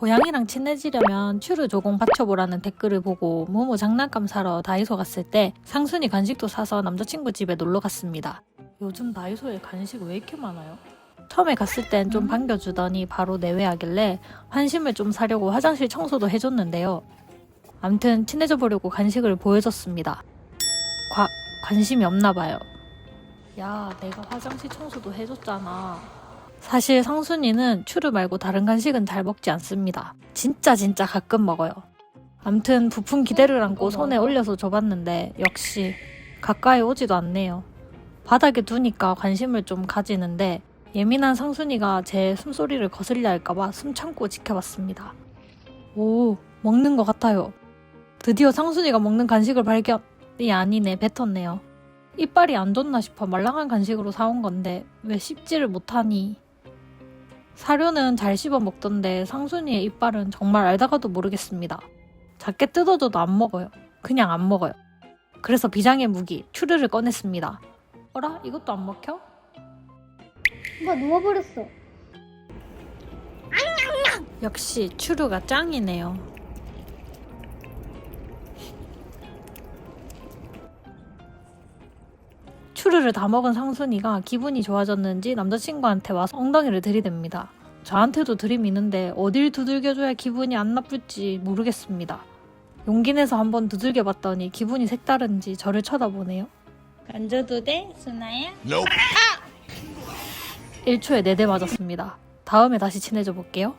고양이랑 친해지려면 추르 조공 받쳐보라는 댓글을 보고 모모 장난감 사러 다이소 갔을 때 상순이 간식도 사서 남자친구 집에 놀러 갔습니다. 요즘 다이소에 간식 왜 이렇게 많아요? 처음에 갔을 땐 좀 반겨주더니 바로 내외하길래 환심을 좀 사려고 화장실 청소도 해줬는데요. 암튼 친해져 보려고 간식을 보여줬습니다. 과, 관심이 없나 봐요. 야, 내가 화장실 청소도 해줬잖아. 사실 상순이는 추르 말고 다른 간식은 잘 먹지 않습니다. 진짜 진짜 가끔 먹어요. 암튼 부푼 기대를 안고 손에 올려서 줘봤는데 역시 가까이 오지도 않네요. 바닥에 두니까 관심을 좀 가지는데 예민한 상순이가 제 숨소리를 거슬려 할까봐 숨 참고 지켜봤습니다. 오, 먹는 것 같아요. 드디어 상순이가 먹는 간식을 발견이 아니네, 뱉었네요. 이빨이 안 좋나 싶어 말랑한 간식으로 사온 건데 왜 씹지를 못하니? 사료는 잘 씹어 먹던데 상순이의 이빨은 정말 알다가도 모르겠습니다. 작게 뜯어줘도 안 먹어요. 그냥 안 먹어요. 그래서 비장의 무기 추르를 꺼냈습니다. 어라? 이것도 안 먹혀? 오빠 누워버렸어. 역시 추르가 짱이네요. 추르를 다 먹은 상순이가 기분이 좋아졌는지 남자친구한테 와서 엉덩이를 들이댑니다. 저한테도 들이미는데 어딜 두들겨줘야 기분이 안 나쁠지 모르겠습니다. 용기 내서 한번 두들겨 봤더니 기분이 색다른지 저를 쳐다보네요. 만져도 돼, 순아야? 1초에 4대 맞았습니다. 다음에 다시 친해져 볼게요.